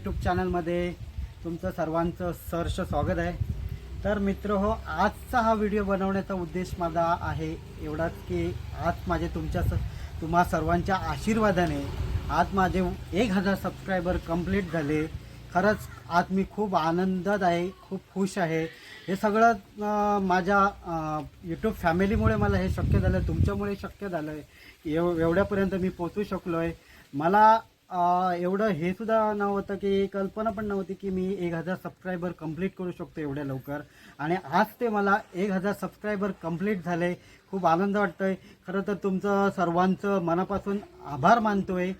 YouTube चॅनलमध्ये तुमचं सर्वांचं सहर्ष स्वागत आहे. तर मित्र हो आजचा हा व्हिडिओ बनवण्याचा उद्देश माझा आहे एवढाच की आज माझे तुमच्या स तुम्हा सर्वांच्या आशीर्वादाने आज माझे एक हजार सबस्क्रायबर कंप्लीट झाले. खरंच आज मी खूप आनंदात आहे खूप खुश आहे. हे सगळं माझ्या यूट्यूब फॅमिलीमुळे मला हे शक्य झालं तुमच्यामुळे शक्य झालं. आहे एव एवढ्यापर्यंत मी पोचू शकलो आहे मला एवढं हे सुद्धा नव्हतं की कल्पना पण नव्हती की मी एक हजार सबस्क्रायबर कंप्लीट करू शकतो एवढ्या लवकर. आणि आज ते मला एक हजार सबस्क्रायबर कंप्लीट झाले. खूप आनंद वाटतो आहे खरं तर तुमचं सर्वांचं मनापासून आभार मानतो आहे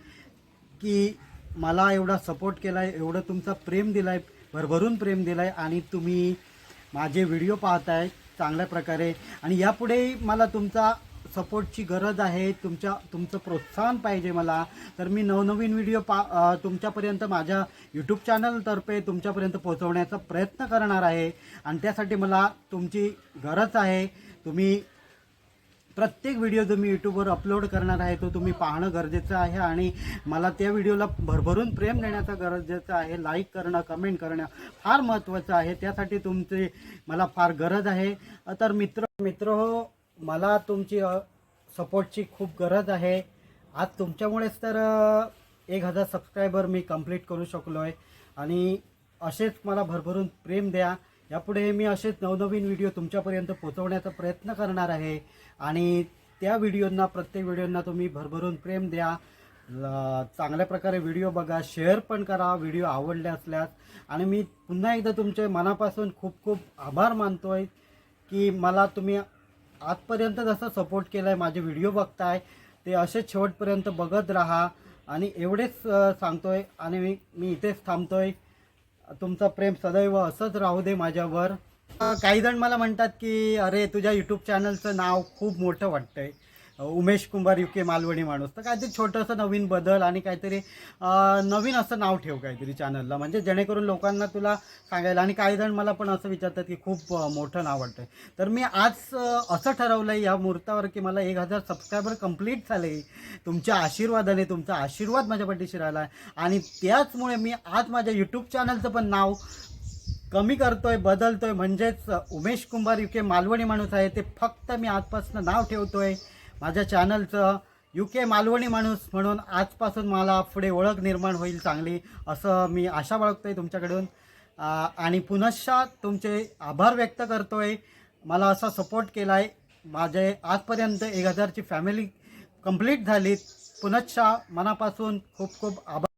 की मला एवढा सपोर्ट केला आहे एवढं तुमचं प्रेम दिलं आहे भरभरून प्रेम दिलं आहे आणि तुम्ही माझे व्हिडिओ पाहताय चांगल्या प्रकारे. आणि यापुढेही मला तुमचा सपोर्टची गरज आहे तुमच्या तुमचं प्रोत्साहन पाहिजे मला. तर मी नवनवीन व्हिडिओ पा तुमच्यापर्यंत माझ्या यूट्यूब चॅनलतर्फे तुमच्यापर्यंत पोहोचवण्याचा प्रयत्न करणार आहे. आणि त्यासाठी मला तुमची गरज आहे. तुम्ही प्रत्येक व्हिडिओ जो मी यूट्यूबवर अपलोड करणार आहे तो तुम्ही पाहणं गरजेचं आहे. आणि मला त्या व्हिडिओला भरभरून प्रेम देण्याचं गरजेचं आहे. लाईक करणं कमेंट करणं फार महत्त्वाचं आहे. त्यासाठी तुमचे मला फार गरज आहे. तर मित्र मित्र हो मला तुमची सपोर्टची खूप गरज आहे. आज तुमच्यामुळेच तर एक हजार सबस्क्रायबर मी कंप्लीट करू शकलो आहे आणि असेच मला भरभरून प्रेम द्या. यापुढे मी असेच नवनवीन व्हिडिओ तुमच्यापर्यंत पोचवण्याचा प्रयत्न करणार आहे. आणि त्या व्हिडिओंना प्रत्येक व्हिडिओंना तुम्ही भरभरून प्रेम द्या. चांगल्या प्रकारे व्हिडिओ बघा. शेअर पण करा. व्हिडिओ आवडले असल्यास. आणि मी पुन्हा एकदा तुमचे मनापासून खूप खूप आभार मानतो आहे की मला तुम्ही आजपर्यंत जसं सपोर्ट केलं आहे माझे व्हिडिओ बघताय ते असेच शेवटपर्यंत बघत राहा. आणि एवढेच सांगतोय आणि मी मी इथेच थांबतोय. तुमचं प्रेम सदैव असंच राहू दे माझ्यावर. काहीजण काही जण मला म्हणतात की अरे तुझ्या यूट्यूब चॅनलचं नाव खूप मोठं वाटतंय. उमेश कुंभार यू के मालवणी माणूस. तर काहीतरी छोटंसं नवीन बदल आणि काहीतरी नवीन असं नाव ठेव काहीतरी चॅनलला म्हणजे जेणेकरून लोकांना तुला सांगायला आणि काही जण मला पण असं विचारतात की खूप मोठं नाव वाटतं तर मी आज असं ठरवलं आहे या मुहूर्तावर की मला एक हजार सबस्क्रायबर कंप्लीट झाले. तुमच्या आशीर्वादाने तुमचा आशीर्वाद माझ्या पाठीशी राहिला आहे आणि त्याचमुळे मी आज माझ्या यूट्यूब चॅनलचं पण नाव कमी करतोय बदलतोय. म्हणजेच उमेश कुंभार यू के मालवणी माणूस आहे. ते फक्त मी आजपासून नाव ठेवतोय. माझ्या चॅनलचं यू के मालवणी माणूस म्हणून आजपासून मला पुढे ओळख निर्माण होईल चांगली असं मी आशा बाळगतोय तुमच्याकडून. आणि पुनश्च तुमचे आभार व्यक्त करतो आहे मला असा सपोर्ट केला आहे माझे आजपर्यंत एक हजारची फॅमिली कंप्लीट झाली पुनश्च मनापासून खूप खूप आभार.